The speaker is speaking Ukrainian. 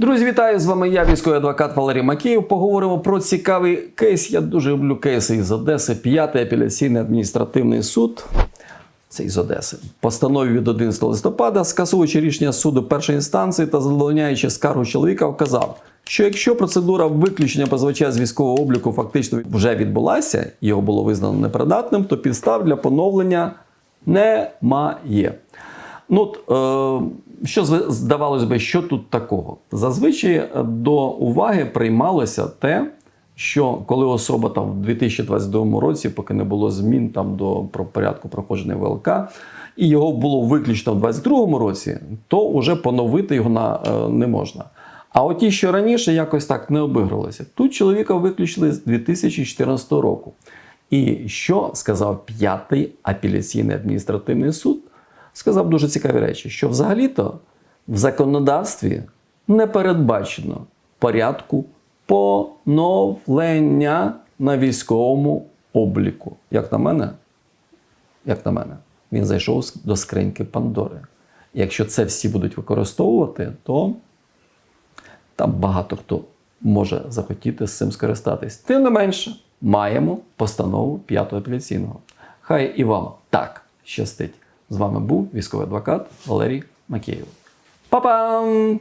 Друзі, вітаю з вами. Я військовий адвокат Валерій Макеєв. Поговоримо про цікавий кейс. Я дуже люблю кейси із Одеси. П'ятий апеляційний адміністративний суд. Це із Одеси. Постанові від 11 листопада, скасовуючи рішення суду першої інстанції та задовольняючи скаргу чоловіка, вказав, що якщо процедура виключення позивача з військового обліку фактично вже відбулася, його було визнано непридатним, то підстав для поновлення немає. Ну, от, е, що здавалось би, що тут такого? Зазвичай е, до уваги приймалося те, що коли особа там в 2022 році, поки не було змін там до про порядку проходження ВЛК, і його було виключно в 2022 році, то вже поновити його на, е, не можна. А от ті, що раніше якось так не обігралися. Тут чоловіка виключили з 2014 року. І що сказав п'ятий апеляційний адміністративний суд? Сказав дуже цікаві речі, що взагалі-то в законодавстві не передбачено порядку поновлення на військовому обліку. Як на мене, як на мене, він зайшов до скриньки Пандори. Якщо це всі будуть використовувати, то там багато хто може захотіти з цим скористатись. Тим не менше, маємо постанову п'ятого апеляційного. Хай і вам так щастить. З вами був військовий адвокат Валерій Макеєв. Па-пам!